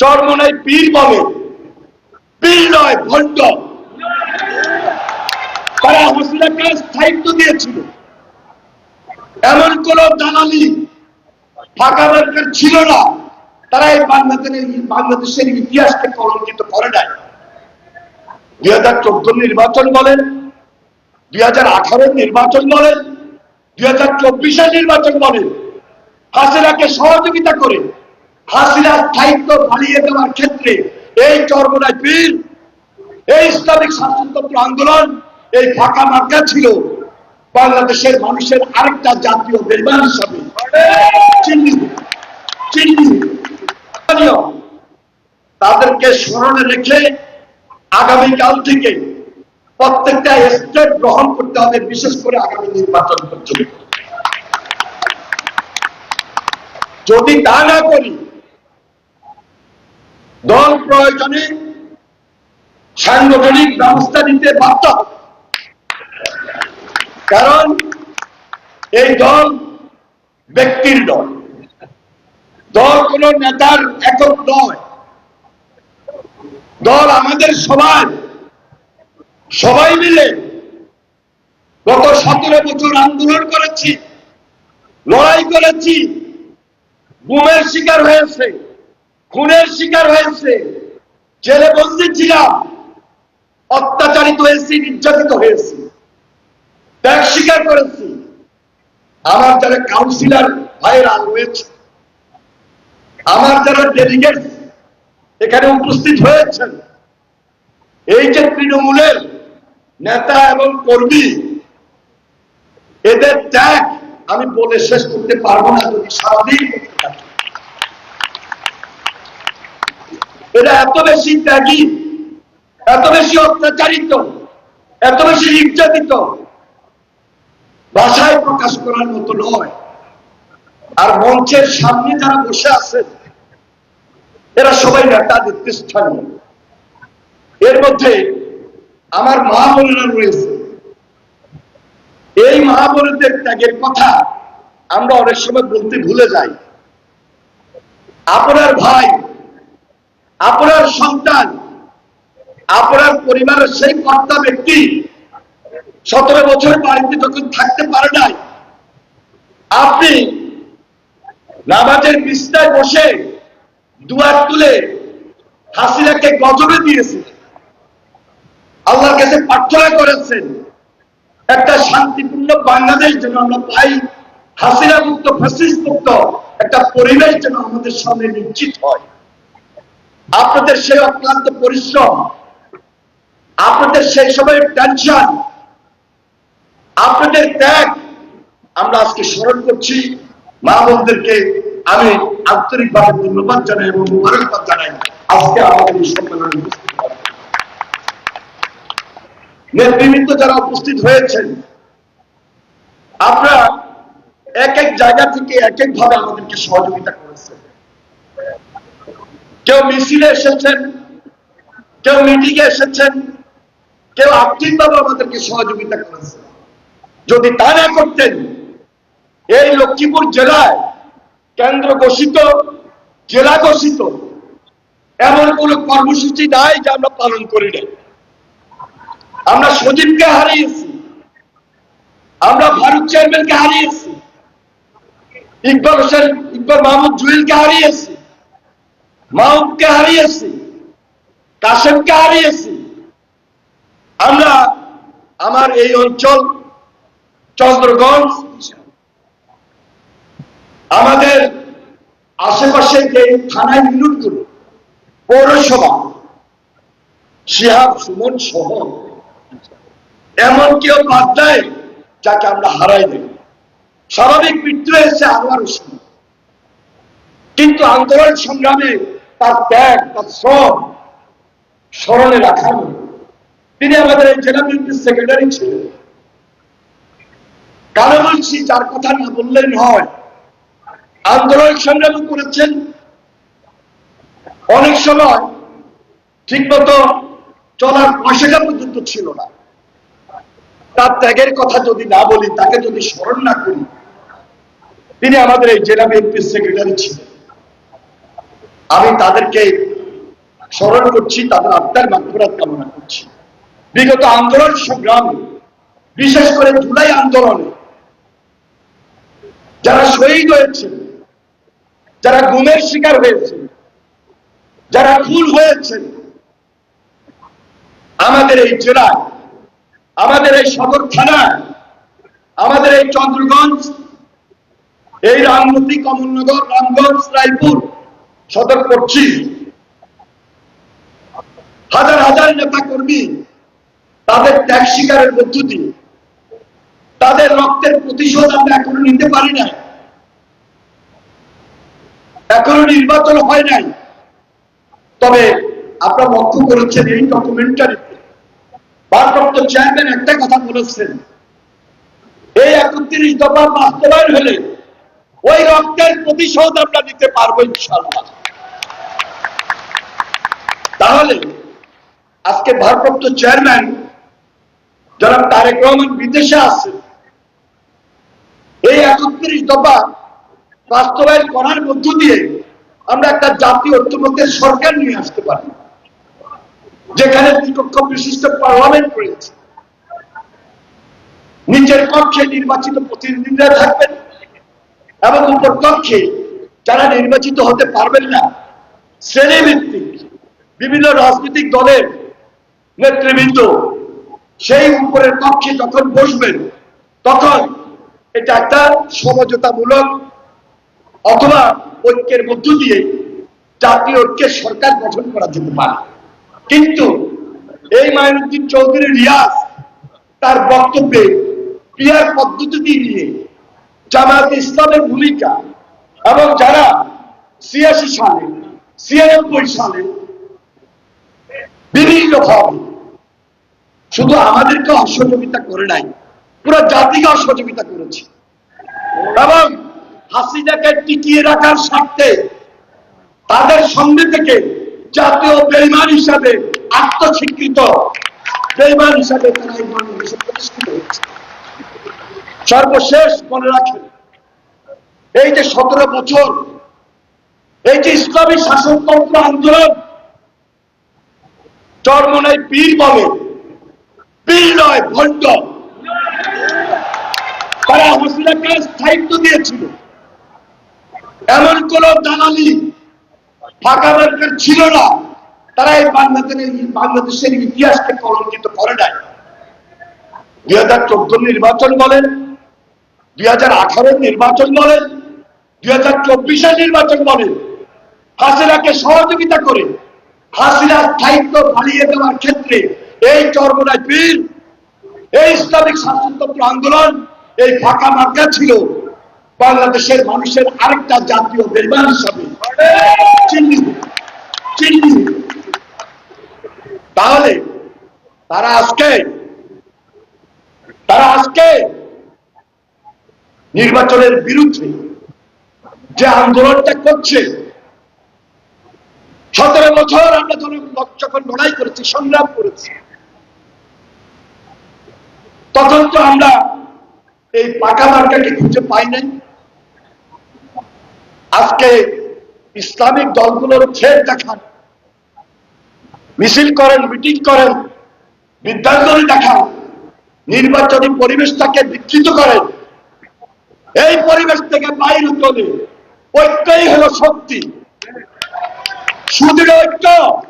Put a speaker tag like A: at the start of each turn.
A: চরমনাই পীর বলে পীর নয়, ভণ্ড। তারা স্থায়িত্ব দিয়েছিল। এমন কোন দালালি ফাঁকা দরকার ছিল না। তারা এই বাংলাদেশের বাংলাদেশের ইতিহাসকে কলঙ্কিত করে নাই। দুই হাজার চোদ্দ নির্বাচন বলেন, দুই হাজার আঠারোর নির্বাচন বলেন, দুই হাজার চব্বিশের নির্বাচন বলেন। হাসিনাকে সহযোগিতা করে হাসিনার স্থায়িত্ব বাড়িয়ে দেওয়ার ক্ষেত্রে এই চর্মনায় বিল এই ইসলামিক শাসনতন্ত্র আন্দোলন, এই ফাঁকা মার্কা ছিল বাংলাদেশের মানুষের আরেকটা জাতীয় বেমান হিসাবে। তাদেরকে স্মরণে রেখে আগামীকাল থেকে প্রত্যেকটা স্টেট গ্রহণ করতে হবে, বিশেষ করে আগামী নির্বাচন পর্যন্ত। যদি তা না করি দল প্রয়োজনে সাংগঠনিক ব্যবস্থা নিতে বাধ্য। কারণ এই দল ব্যক্তির দল। দল কোন নেতার একক নয়। দল আমাদের সবাই সবাই মিলে গত সতেরো বছর আন্দোলন করেছি, লড়াই করেছি, গুমের শিকার হয়েছে। খুনের শিকার হয়েছে। জেলে বন্দি ছিলাম। অত্যাচারিত হয়েছি নির্যাতিত হয়েছি। ত্যাগ স্বীকার করেছি। আমার যারা কাউন্সিলর ভাইরা রয়েছে আমার যারা ডেলিগেট এখানে উপস্থিত হয়েছেন। এই যে তৃণমূলের নেতা এবং কর্মী, এদের ত্যাগ আমি বলে শেষ করতে পারব না, যদি সারাদিন করতে। এরা এত বেশি ত্যাগী, এত বেশি অত্যাচারিত, এত বেশি নির্যাতিত ভাষায় প্রকাশ করার মতো নয়। আর মঞ্চের সামনে যারা বসে আছেন, এরা সবাই নেতা নেতৃস্থানীয় এর মধ্যে আমার মা বোনেরা রয়েছে। এই মা বোনদের ত্যাগের কথা আমরা অনেক সময় বলতে ভুলে যাই। আপনার ভাই আপনার সন্তান, আপনার পরিবারের সেই কর্তা ব্যক্তি সতেরো বছর বাড়িতে যখন থাকতে পারে নাই। আপনি নামাজের বিছনায় বসে দুয়ার তুলে হাসিনাকে গজবে দিয়েছিলেন আল্লাহর কাছে প্রার্থনা করেছেন, একটা শান্তিপূর্ণ বাংলাদেশ যেন আমরা পাই হাসিনা মুক্ত ফ্যাসিস মুক্ত একটা পরিবেশ যেন আমাদের সামনে নিশ্চিত হয়। আপনাদের সেই অক্লান্ত পরিশ্রম, আপনাদের সেই সময়ের টেনশন আপনাদের ত্যাগ, আমরা আজকে স্মরণ করছি। মা বোনদেরকে আমি আন্তরিকভাবে ধন্যবাদ জানাই এবং মুবারকবাদ জানাই। আজকে আমাদের এই সম্মেলনে। নেতৃবৃন্দ যারা উপস্থিত হয়েছেন, আপনারা এক এক জায়গা থেকে এক এক ভাবে আমাদেরকে সহযোগিতা করেছেন। কেউ মিছিলে এসেছেন, কেউ মিটিং এ এসেছেন, কেউ আর্থিকভাবে আমাদেরকে সহযোগিতা করেছেন। যদি তা না করতেন, এই লক্ষ্মীপুর জেলায় কেন্দ্র ঘোষিত, জেলা ঘোষিত, এমন কোন কর্মসূচি নাই যা আমরা পালন করি না আমরা সজীবকে হারিয়েছি, আমরা ফারুক চেয়ারম্যানকে হারিয়েছি, ইকবাল হোসেন, ইকবাল মাহমুদ জুয়েলকে হারিয়েছি মাহমুদকে হারিয়েছি কাসেমকে হারিয়েছি। আমরা আমার এই অঞ্চল, চন্দ্রগঞ্জ আমাদের আশেপাশে যে থানা ইউনিটগুলো পৌরসভা, শিহাব সুমন সহ এমন কেউ বাদ দেয় যাকে আমরা হারাই দেব। স্বাভাবিক মৃত্যু হয়েছে আনোয়ার হোসেন। কিন্তু আন্দোলন সংগ্রামে তার ত্যাগ, তার শ্রম স্মরণে রাখানো তিনি আমাদের এই জেলা বিএনপির সেক্রেটারি ছিলেন। কারও বলছি, যার কথা না বললেই হয় আন্দোলন সংগ্রাম করেছেন। অনেক সময় ঠিক মতো চলার পয়সাটা পর্যন্ত ছিল না। তার ত্যাগের কথা যদি না বলি, তাকে যদি স্মরণ না করি, তিনি আমাদের এই জেলা বিএনপির সেক্রেটারি ছিলেন। আমি তাদেরকে স্মরণ করছি, তাদের আত্মার মাত্রাত কামনা করছি। বিগত আন্দোলন সংগ্রামে, বিশেষ করে জুলাই আন্দোলনে, যারা শহীদ হয়েছে যারা গুমের শিকার হয়েছে যারা খুন হয়েছে আমাদের এই জেলায়, আমাদের এই সদর থানায়, আমাদের এই চন্দ্রগঞ্জ, এই রামমতি কমলনগর, রামগঞ্জ, রায়পুর সদর করছি। হাজার হাজার নেতা কর্মী তাদের ত্যাগ শিকারের মধ্য দিয়ে, তাদের রক্তের প্রতিশোধ আমরা এখনও নিতে পারি না এখনও নির্বাচন হয় নাই। তবে আপনারা লক্ষ্য করেছেন এই ডকুমেন্টারিতে ভারপ্রাপ্ত চেয়ারম্যান একটা কথা বলেছেন। এই একত্রিশ দফা বাস্তবায়ন হলে ওই রক্তের প্রতিশোধ আমরা নিতে পারব ইনশাল্লাহ তাহলে আজকে ভারপ্রাপ্ত চেয়ারম্যান যারা তারেক রহমান বিদেশে আছে। এই একত্রিশ দফা বাস্তবায়ন করার মধ্য দিয়ে আমরা একটা জাতীয় ঐক্যমত্যের সরকার নিয়ে আসতে পারি, যেখানে দ্বিকক্ষ বিশিষ্ট পার্লামেন্ট রয়েছে। নিচের কক্ষে নির্বাচিত প্রতিনিধিরা থাকবেন এবং উপর কক্ষে যারা নির্বাচিত হতে পারবেন না, শ্রেণীভিত্তিক বিভিন্ন রাজনৈতিক দলের নেতৃবৃন্দ সেই উপরের কক্ষে যখন বসবেন, তখন এটা একটা সমঝোতামূলক অথবা ঐক্যের মধ্য দিয়ে জাতীয় ঐক্যের সরকার গঠন করা যেতে পারে। কিন্তু এই মাইনুদ্দিন চৌধুরী রিয়াজ তার বক্তব্যে ক্রিয়ার পদ্ধতি নিয়ে জামায়াত ইসলামের ভূমিকা এবং যারা ছিয়াশি সালে, ছিয়ানব্বই সালে বিভিন্ন ভাবে। শুধু আমাদেরকে অসহযোগিতা করে নাই, পুরো জাতিকে অসহযোগিতা করেছে। এবং হাসিনাকে টিকিয়ে রাখার স্বার্থে তাদের সঙ্গে থেকে জাতীয় বেইমান হিসাবে আত্মস্বীকৃত বেইমান হিসাবে তারা এই বাংলাদেশে প্রতিষ্ঠিত হচ্ছে সর্বশেষ মনে রাখেন, এই যে সতেরো বছর, এই যে ইসলামী শাসনতন্ত্র আন্দোলন চরমনাই পীর বলে পীর নয়, ভণ্ড। তারা স্থায়িত্ব দিয়েছিল। এমন কোন দালালি ফাঁকা ছিল না। তারা এই বাংলাদেশের বাংলাদেশের ইতিহাসকে কলঙ্কিত করে নাই। দুই হাজার চোদ্দ নির্বাচন বলেন, দুই হাজার আঠারো নির্বাচন বলেন, দুই হাজার চব্বিশের নির্বাচন বলেন। হাসিনাকে সহযোগিতা করে হাসিনার স্থায়িত্ব দেওয়ার ক্ষেত্রে এই এই ইসলামিক শাসনতন্ত্র আন্দোলন, এই ফাঁকা মার্কা ছিল বাংলাদেশের মানুষের আরেকটা জাতীয় বেমান হিসাবে। তাহলে তারা আজকে তারা আজকে নির্বাচনের বিরুদ্ধে যে আন্দোলনটা করছে সতেরো বছর আমরা যখন লড়াই করেছি, সংগ্রাম করেছি। তখন তো আমরা এই পাকা মার্কাকে খুঁজে পাই নাই। আজকে ইসলামিক দলগুলোর ছেদ দেখান। মিছিল করেন, মিটিং করেন বিদ্যাঞ্জলি দেখান। নির্বাচনী পরিবেশটাকে বিকৃত করেন। এই পরিবেশ থেকে বাইরে চলে। ঐক্যই হলো শক্তি। 부드러웠고